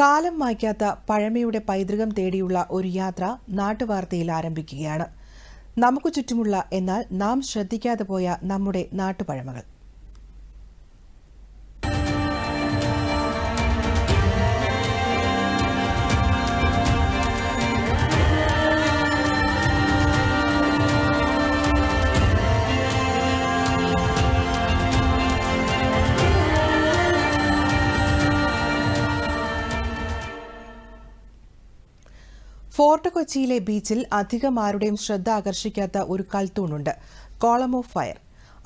കാലം മായ്ക്കാത്ത പഴമയുടെ പൈതൃകം തേടിയുള്ള ഒരു യാത്ര നാട്ടുവാർത്തയിൽ ആരംഭിക്കുകയാണ്. നമുക്ക് ചുറ്റുമുള്ള എന്നാൽ നാം ശ്രദ്ധിക്കാതെ പോയ നമ്മുടെ നാട്ടുപഴമകൾ. ഫോർട്ട് കൊച്ചിയിലെ ബീച്ചിൽ അധികം ആരുടെയും ശ്രദ്ധ ആകർഷിക്കാത്ത ഒരു കൽത്തൂണുണ്ട്. കോളം ഓഫ് ഫയർ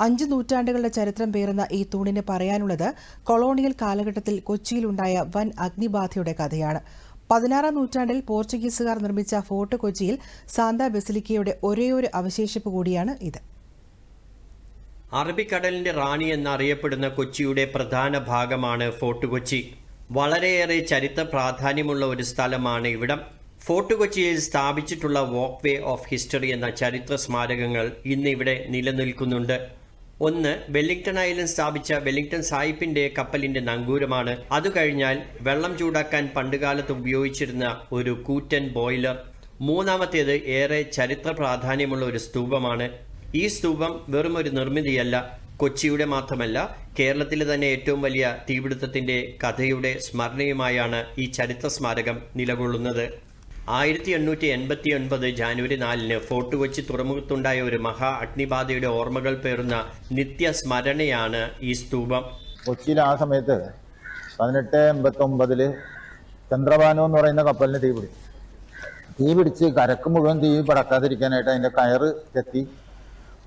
അഞ്ച് നൂറ്റാണ്ടുകളുടെ ചരിത്രം പേറുന്ന ഈ തൂണിന് പറയാനുള്ളത് കൊളോണിയൽ കാലഘട്ടത്തിൽ കൊച്ചിയിലുണ്ടായ വൻ അഗ്നിബാധയുടെ കഥയാണ്. പതിനാറാം നൂറ്റാണ്ടിൽ പോർച്ചുഗീസുകാർ നിർമ്മിച്ച ഫോർട്ട് കൊച്ചിയിൽ സാന്താ ബെസിലിക്കയുടെ ഒരേയൊരു അവശേഷിപ്പ് കൂടിയാണ് ഇത്. അറബിക്കടലിന്റെ റാണി എന്നറിയപ്പെടുന്ന കൊച്ചിയുടെ പ്രധാന ഭാഗമാണ് ഫോർട്ട് കൊച്ചി. വളരെയേറെ ചരിത്ര പ്രാധാന്യമുള്ള ഒരു സ്ഥലമാണ് ഇവിടം. ഫോർട്ട് കൊച്ചിയിൽ സ്ഥാപിച്ചിട്ടുള്ള വോക്ക് വേ ഓഫ് ഹിസ്റ്ററി എന്ന ചരിത്ര സ്മാരകങ്ങൾ ഇന്ന് ഇവിടെ നിലനിൽക്കുന്നുണ്ട്. ഒന്ന് വെല്ലിംഗ്ടൺ ഐലൻഡ് സ്ഥാപിച്ച വെല്ലിംഗ്ടൺ സായിപ്പിന്റെ കപ്പലിന്റെ നങ്കൂരമാണ്. അത് കഴിഞ്ഞാൽ വെള്ളം ചൂടാക്കാൻ പണ്ടുകാലത്ത് ഉപയോഗിച്ചിരുന്ന ഒരു കൂറ്റൻ ബോയിലർ. മൂന്നാമത്തേത് ഏറെ ചരിത്ര പ്രാധാന്യമുള്ള ഒരു സ്തൂപമാണ്. ഈ സ്തൂപം വെറും ഒരു നിർമ്മിതിയല്ല കൊച്ചിയുടെ മാത്രമല്ല കേരളത്തിലെ തന്നെ ഏറ്റവും വലിയ തീപിടുത്തത്തിന്റെ കഥയുടെ സ്മരണയുമായാണ് ഈ ചരിത്ര സ്മാരകം നിലകൊള്ളുന്നത്. ആയിരത്തി എണ്ണൂറ്റി എൺപത്തി ഒൻപത് ജാനുവരി നാലിന് ഫോർട്ട് കൊച്ചി തുറമുഖത്തുണ്ടായ ഒരു മഹാ അഗ്നിബാധയുടെ ഓർമ്മകൾ പേറുന്ന നിത്യസ്മരണയാണ് ഈ സ്തൂപം. കൊച്ചിയിൽ ആ സമയത്ത് പതിനെട്ട് എൺപത്തി ഒമ്പതിൽ ചന്ദ്രഭാനു എന്ന് പറയുന്ന കപ്പലിന് തീ പിടിച്ചു തീ പിടിച്ച് കരക്ക് മുഴുവൻ തീ പടക്കാതിരിക്കാനായിട്ട് അതിന്റെ കയറ് കെത്തി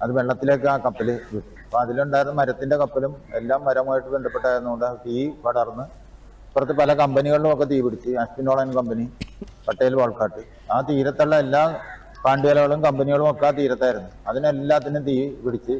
അത് വെള്ളത്തിലേക്ക് ആ കപ്പൽ വിട്ടു. അപ്പൊ അതിലുണ്ടായിരുന്ന മരത്തിന്റെ കപ്പലും എല്ലാം മരവുമായിട്ട് ബന്ധപ്പെട്ടായിരുന്നുകൊണ്ട് തീ പടർന്ന് ഇപ്പുറത്ത് പല കമ്പനികളിലും ഒക്കെ തീ പിടിച്ച് അസ്പിനോളൻ കമ്പനി പട്ടേൽ വാൾക്കാട്ട് ആ തീരത്തുള്ള എല്ലാ പാണ്ഡ്യലകളും കമ്പനികളും ഒക്കെ ആ തീരത്തായിരുന്നു. അതിനെല്ലാത്തിനും തീ പിടിച്ച്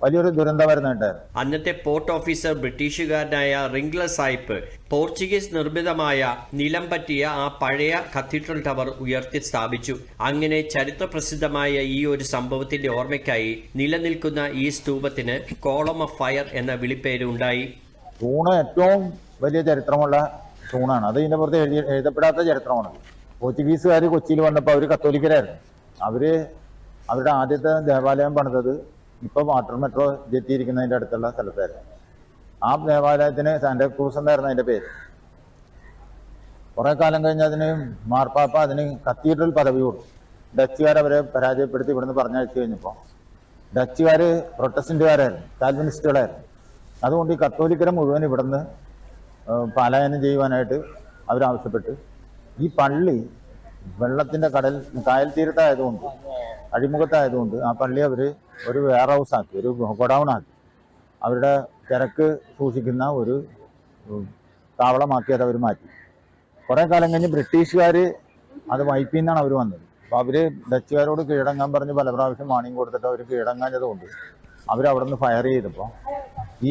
വലിയൊരു ദുരന്തമായിരുന്നു അന്നത്തെ പോർട്ട് ഓഫീസർ ബ്രിട്ടീഷുകാരനായ റിംഗ്ലർ സായിപ്പ് പോർച്ചുഗീസ് നിർമ്മിതമായ നിലം പറ്റിയ ആ പഴയ കത്തീഡ്രൽ ടവർ ഉയർത്തി സ്ഥാപിച്ചു. അങ്ങനെ ചരിത്രപ്രസിദ്ധമായ ഈ ഒരു സംഭവത്തിന്റെ ഓർമ്മയ്ക്കായി നിലനിൽക്കുന്ന ഈ സ്തൂപത്തിന് കോളം ഓഫ് ഫയർ എന്ന വിളിപ്പേര് ഉണ്ടായി തൂണ് ഏറ്റവും വലിയ ചരിത്രമുള്ള തൂണാണ്. അത് ഇതിന്റെ പുറത്ത് എഴുതി എഴുതപ്പെടാത്ത ചരിത്രമാണ്. പോർച്ചുഗീസുകാർ കൊച്ചിയിൽ വന്നപ്പോൾ അവർ കത്തോലിക്കരായിരുന്നു. അവർ അവരുടെ ആദ്യത്തെ ദേവാലയം പണിതത് ഇപ്പൊ വാട്ടർ മെട്രോ ജെത്തിയിരിക്കുന്നതിന്റെ അടുത്തുള്ള സ്ഥലത്തായിരുന്നു. ആ ദേവാലയത്തിന് സാന്റാക്രൂസ് എന്നായിരുന്നു അതിന്റെ പേര്. കുറെ കാലം കഴിഞ്ഞ് അതിന് മാർപ്പാപ്പ അതിന് കത്തീഡ്രൽ പദവി കൊടുത്തു. ഡച്ചുകാർ അവരെ പരാജയപ്പെടുത്തി ഇവിടുന്ന് പറഞ്ഞയച്ചു കഴിഞ്ഞപ്പോൾ ഡച്ചുകാർ പ്രൊട്ടസ്റ്റന്റുകാരായിരുന്നു കാൽവിനിസ്റ്റുകളായിരുന്നു. അതുകൊണ്ട് ഈ കത്തോലിക്കരെ മുഴുവൻ ഇവിടുന്ന് പലായനം ചെയ്യുവാനായിട്ട് അവരാവശ്യപ്പെട്ട് ഈ പള്ളി വെള്ളത്തിന്റെ കടൽ കായൽ തീരത്തായതുകൊണ്ട് അഴിമുഖത്തായതുകൊണ്ട് ആ പള്ളി അവർ ഒരു വെയർ ഹൗസ് ആക്കി ഒരു ഗോഡൗൺ ആക്കി. അവരുടെ തിരക്ക് സൂക്ഷിക്കുന്ന ഒരു താവളമാക്കി അത് അവർ മാറ്റി. കുറേ കാലം കഴിഞ്ഞ് ബ്രിട്ടീഷുകാർ അത് വൈപ്പിൽ നിന്നാണ് അവർ വന്നത്. അപ്പോൾ അവർ ഡച്ചുകാരോട് കീഴടങ്ങാൻ പറഞ്ഞ് പല പ്രാവശ്യം വാണിംഗ് കൊടുത്തിട്ട് അവർ കീഴടങ്ങാഞ്ഞതുകൊണ്ട് അവർ അവിടെ നിന്ന് ഫയർ ചെയ്തപ്പോൾ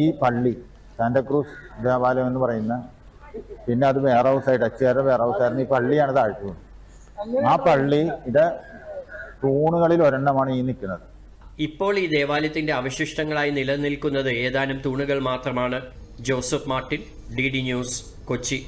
ഈ പള്ളി സാന്റക്രൂസ് ദേവാലയം എന്ന് പറയുന്ന പിന്നെ അത് വെയർ ഹൗസായിട്ട് അച്ചുകാരുടെ വെയർ ഹൗസായിരുന്നു ഈ പള്ളിയാണ് താഴ്ത്തു. ആ പള്ളി ഇത് തൂണുകളിൽ ഒരെണ്ണമാണ് ഈ നിൽക്കുന്നത്. ഇപ്പോൾ ഈ ദേവാലയത്തിന്റെ അവശിഷ്ടങ്ങളായി നിലനിൽക്കുന്നത് ഏതാനും തൂണുകൾ മാത്രമാണ്. Joseph Martin D D News Kochi.